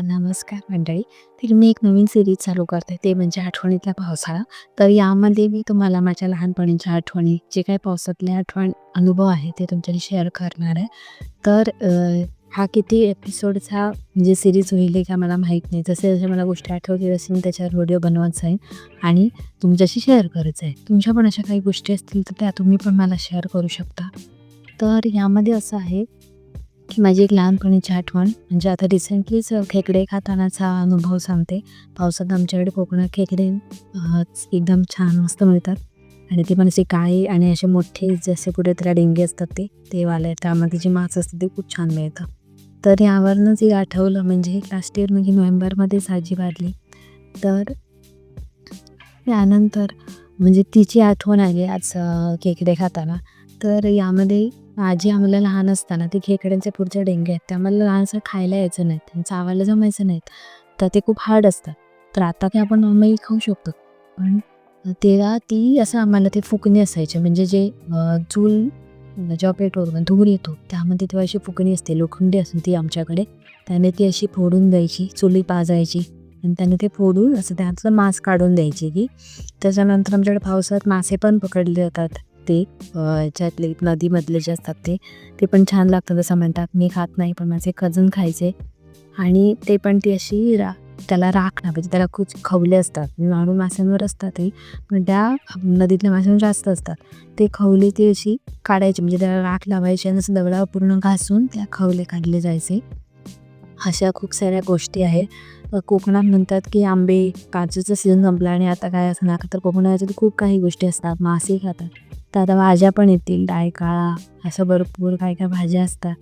नमस्कार मंडळी. तर मी एक नवीन सिरीज चालू करते ते म्हणजे आठवणीतला पावसाळा. तर यामध्ये मी तुम्हाला माझ्या लहानपणीच्या आठवणी, जे काही पावसातले आठवण अनुभव आहे ते तुमच्याशी शेअर करणार आहे. तर हा किती एपिसोडचा म्हणजे सिरीज होईल का मला माहीत नाही. जसे-जसे मला गोष्टी आठवतील तसे मी त्याच्यावर व्हिडिओ बनवत जाईन आणि तुमच्याशी शेअर करत जाईन. तुमच्या पण अशा काही गोष्टी असतील तर त्या तुम्ही पण मला शेअर करू शकता. तर यामध्ये असं आहे की माझी एक लहानपणीची आठवण म्हणजे आता रिसेंटलीच खेकडे खातानाचा अनुभव सांगते. पावसात आमच्याकडे कोकणात खेकडे एकदम छान मस्त मिळतात आणि ते पण असे काळे आणि असे मोठे जसे कुठे त्याला डिंगे असतात ते, ते वाले. त्यामध्ये जी मांस असते ते खूप छान मिळतं. तर यावरूनच एक आठवलं म्हणजे लास्ट इयर म्हणजे नोव्हेंबरमध्ये साजी वाढली तर त्यानंतर म्हणजे तिची आठवण आली आज खेकडे खाताना. तर यामध्ये आजी आम्हाला लहान असताना ते खेकड्यांचे पुढचे डेंगे आहेत ते आम्हाला लहानसं खायला यायचं नाहीत आणि चावायला जमायचं नाहीत. तर ते खूप हार्ड असतात. तर आता ते आपण नॉर्मली खाऊ शकतो. पण तेव्हा ती असं आम्हाला ते फुकणी असायचे म्हणजे जे चूल जेव्हा पेटवर धूर येतो त्यामध्ये तेव्हा अशी फुकणी असते लोखंडी असून ती आमच्याकडे. त्याने ती अशी फोडून द्यायची, चुली पाजायची आणि त्याने ते फोडून असं त्यातलं मांस काढून द्यायची ती. त्याच्यानंतर आमच्याकडे पावसाळ्यात मासे पण पकडले जातात ते अ, ह्याच्यातले नदीमधले जे असतात ते. ते पण छान लागतं तसं म्हणतात. मी खात नाही पण माझे कजन खायचे आणि ते पण ती अशी रा त्याला राख म्हणजे त्याला खूप खवले असतात. नॉर्मल माशांवर असतात ते पण त्या नदीतल्या माशांवर जास्त असतात. ते खवले ती अशी काढायची म्हणजे त्याला राख लावायची आणि असं दगडावर पूर्ण घासून त्या खवले काढले जायचे. अशा खूप साऱ्या गोष्टी आहेत. कोकणात म्हणतात की आंबे, काजूचा सीझन संपला आणि आता काय असणार तर कोकणात खूप काही गोष्टी असतात. मासे खातात. तर आता भाज्या पण येतील डाळ-काळा असं भरपूर काय-काय भाज्या असतात.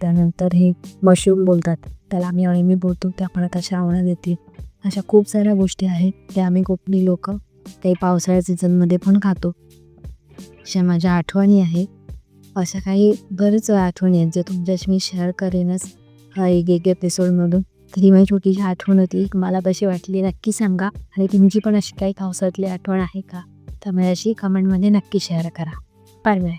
त्यानंतर हे मशरूम बोलतात. त्याला आम्ही अळमी बोलतो. त्या पण आता श्रावणात येतील. अशा खूप साऱ्या गोष्टी आहेत त्या आम्ही कोकणी लोक ते पावसाळ्या सीझनमध्ये पण खातो. अशा माझ्या आठवणी आहेत. अशा काही बऱ्याच आठवणी आहेत ज्या तुमच्याशी मी शेअर करेनच एक-एक एपिसोडमधून. तर ही माझी छोटीशी आठवण होती. मला कशी वाटली नक्की सांगा आणि तुमची पण अशी काही पावसातली आठवण आहे का? तर माझ्याशी कमेंटमध्ये नक्की शेअर करा. Bye bye.